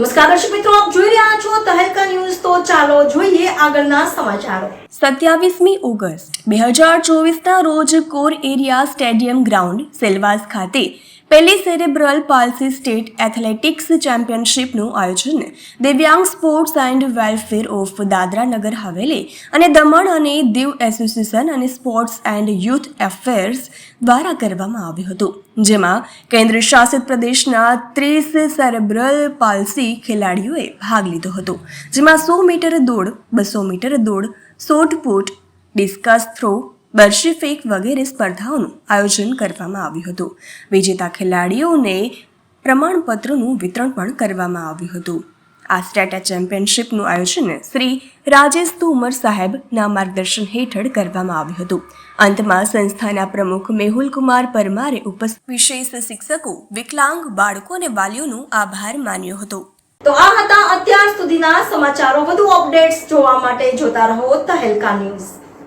મિત્રો, આપ જોઈ રહ્યા છો તહેલકા ન્યૂઝ. તો ચાલો જોઈએ આગળના સમાચારો. સત્યાવીસમી ઓગસ્ટ, બે હજાર ચોવીસના રોજ core area stadium ground, Silvassa ખાતે પહેલી સેરેબ્રલ પાલ્સી સ્ટેટ એથ્લેટિક્સ ચેમ્પિયનશિપનું આયોજન દિવ્યાંગ sports and welfare of Dadra Nagar Haveli અને દમણ અને દીવ એસોસિએશન અને સ્પોર્ટ્સ એન્ડ યુથ એફેર્સ દ્વારા કરવામાં આવ્યું હતું. જેમાં કેન્દ્ર શાસિત પ્રદેશના ત્રીસ સેરેબ્રલ પાલ્સી ખેલાડીઓએ ભાગ લીધો હતો. જેમાં સો મીટર દોડ, બસો મીટર દોડ શોર્ટ પુટ ડિસ્કસ થ્રો બરશી ફેક વગેરે સ્પર્ધાઓનું આયોજન કરવામાં આવ્યું હતું. વિજેતા ખેલાડીઓને પ્રમાણપત્રોનું વિતરણ પણ કરવામાં આવ્યું હતું. આ સ્ટેટા ચેમ્પિયનશિપનું આયોજન શ્રી રાજેશ તોમર સાહેબના માર્ગદર્શન હેઠળ કરવામાં આવ્યું હતું. અંતમાં સંસ્થાના પ્રમુખ મેહુલ કુમાર પરમારે ઉપસ્થિત વિશેષ શિક્ષકો, વિકલાંગ બાળકો અને વાલીઓનો આભાર માન્યો હતો. તો આ હતા અત્યાર સુધીના સમાચારો. વધુ અપડેટ્સ જોવા માટે જોતા રહો તહેલકા ન્યૂઝ.